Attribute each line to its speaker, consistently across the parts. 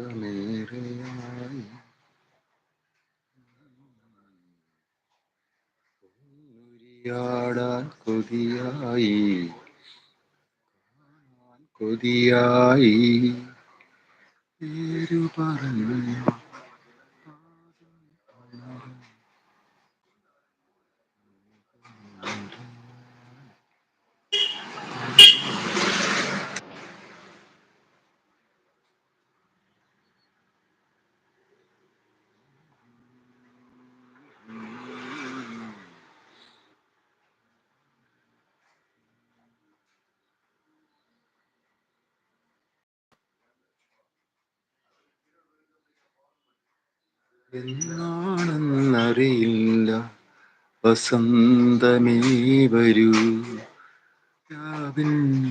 Speaker 1: മേറെയായി ാടാൻ കൊതിയായി. കൊതിയായി. പേരു പറഞ്ഞു എന്നാണെന്നറിയില്ല. വസന്തമേ വരൂ രാവിൻ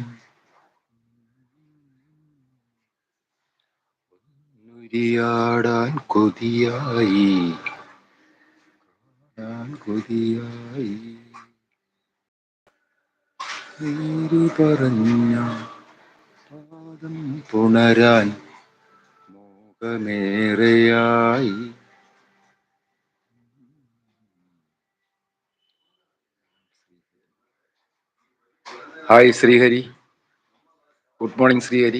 Speaker 1: നുരിയാടാൻ കൊതിയായി. കൊതിയായി. പറഞ്ഞ പാദം പുണരാൻ മോഹമേറെയായി. Hi Srihari good morning Srihari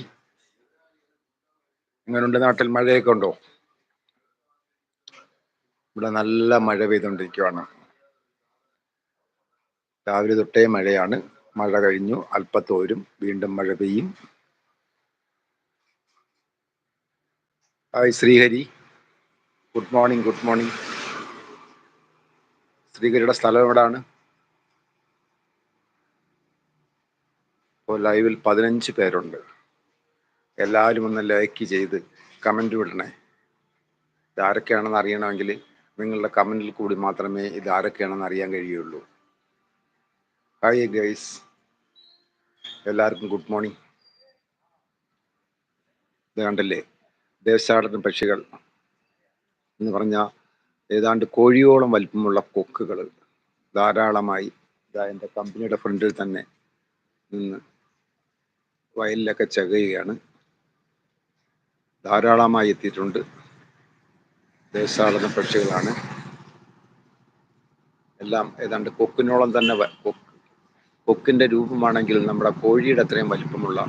Speaker 1: ഇങ്ങനുണ്ട് നാട്ടിൽ? മഴയൊക്കെ ഉണ്ടോ? ഇവിടെ നല്ല മഴ പെയ്തുകൊണ്ടിരിക്കുകയാണ് രാവിലെ തൊട്ടേ മഴയാണ്. മഴ കഴിഞ്ഞു. അല്പത്തോരും വീണ്ടും മഴ പെയ്യും. Hi Srihari good morning good morning ശ്രീഹരിയുടെ സ്ഥലം എവിടാണ്? ഇപ്പോൾ ലൈവിൽ പതിനഞ്ച് പേരുണ്ട്. എല്ലാവരും ഒന്ന് ലൈക്ക് ചെയ്ത് കമന്റ് വിടണേ ഇതാരൊക്കെയാണെന്ന് അറിയണമെങ്കിൽ നിങ്ങളുടെ കമന്റിൽ കൂടി മാത്രമേ ഇത് ആരൊക്കെയാണെന്ന് അറിയാൻ കഴിയുള്ളൂ. ഹായ് ഗൈസ് എല്ലാവർക്കും ഗുഡ് മോർണിംഗ് ഇത് കണ്ടല്ലേ? ദേശാടന പക്ഷികൾ എന്ന് പറഞ്ഞാൽ ഏതാണ്ട് കോഴിയോളം വലിപ്പമുള്ള കൊക്കുകൾ ധാരാളമായി ഇതാ എന്റെ കമ്പനിയുടെ ഫ്രണ്ടിൽ തന്നെ നിന്ന് വയലിലൊക്കെ ചകയുകയാണ്. ധാരാളമായി എത്തിയിട്ടുണ്ട്. ദേശാടന പക്ഷികളാണ്. എല്ലാം ഏതാണ്ട് കൊക്കിനോളം തന്നെ കൊക്കിന്റെ രൂപമാണെങ്കിൽ നമ്മുടെ കോഴിയുടെ അത്രയും വലിപ്പമുള്ള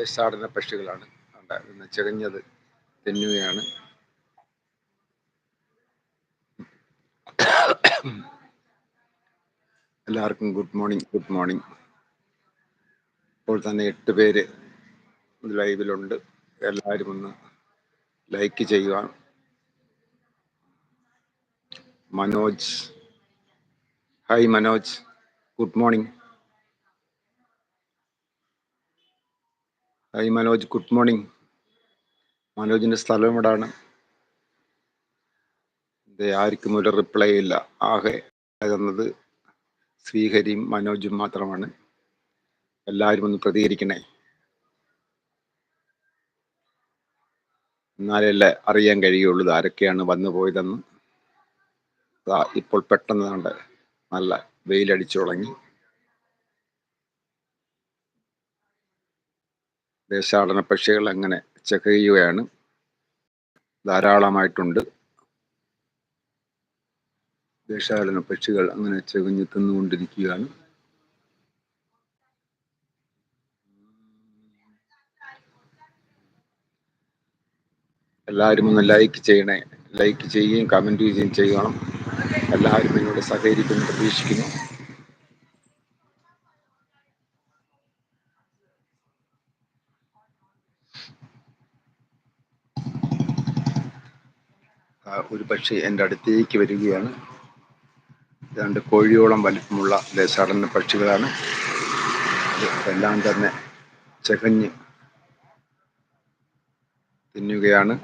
Speaker 1: ദേശാടന പക്ഷികളാണ് തെന്നുകയാണ് ചികഞ്ഞത് തിന്നുകയാണ്. എല്ലാവർക്കും ഗുഡ് മോർണിംഗ് ഗുഡ് മോർണിംഗ് ഇപ്പോൾ തന്നെ എട്ട് പേര് ലൈവിലുണ്ട് എല്ലാവരും ഒന്ന് ലൈക്ക് ചെയ്യുക. Manoj. Hi Manoj. Good morning hi Manoj. Good morning മനോജിന്റെ സ്ഥലം ഇവിടാണ്. ആർക്കും ഒരു റിപ്ലൈ ഇല്ല. ആകെ തന്നത് ശ്രീഹരിയും മനോജും മാത്രമാണ്. എല്ലാവരും ഒന്ന് പ്രതികരിക്കണേ. എന്നാലല്ലേ അറിയാൻ കഴിയുള്ളൂ ആരൊക്കെയാണ് വന്നു പോയതെന്ന്. ഇപ്പോൾ പെട്ടെന്ന് കണ്ട് നല്ല വെയിലടിച്ചു തുടങ്ങി. ദേശാടന പക്ഷികൾ അങ്ങനെ ചകയുകയാണ്. ധാരാളമായിട്ടുണ്ട്. ദേശാടന പക്ഷികൾ അങ്ങനെ ചെകഞ്ഞ് തിന്നുകൊണ്ടിരിക്കുകയാണ്. എല്ലാവരും ഒന്ന് ലൈക്ക് ചെയ്യണേ. ലൈക്ക് ചെയ്യുകയും കമന്റ് ചെയ്യുകയും ചെയ്യണം. എല്ലാവരും എന്നോട് സഹകരിക്കുമെന്ന് പ്രതീക്ഷിക്കുന്നു. ഒരു പക്ഷേ എന്റെ അടുത്തേക്ക് വരികയാണ്. ഏതാണ്ട് കോഴിയോളം വലിപ്പമുള്ള ദേശാടന പക്ഷികളാണ്. എല്ലാം തന്നെ ചകഞ്ഞ് തിന്നുകയാണ്.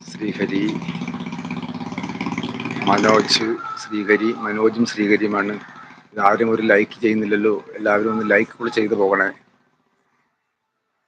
Speaker 1: ശ്രീഹരി മനോജ് ശ്രീഹരി മനോജും ശ്രീഹരിയുമാണ് ഇതാരും ഒരു ലൈക്ക് ചെയ്യുന്നില്ലല്ലോ. എല്ലാവരും ഒന്ന് ലൈക്ക് കൂടെ ചെയ്തു പോകണേ.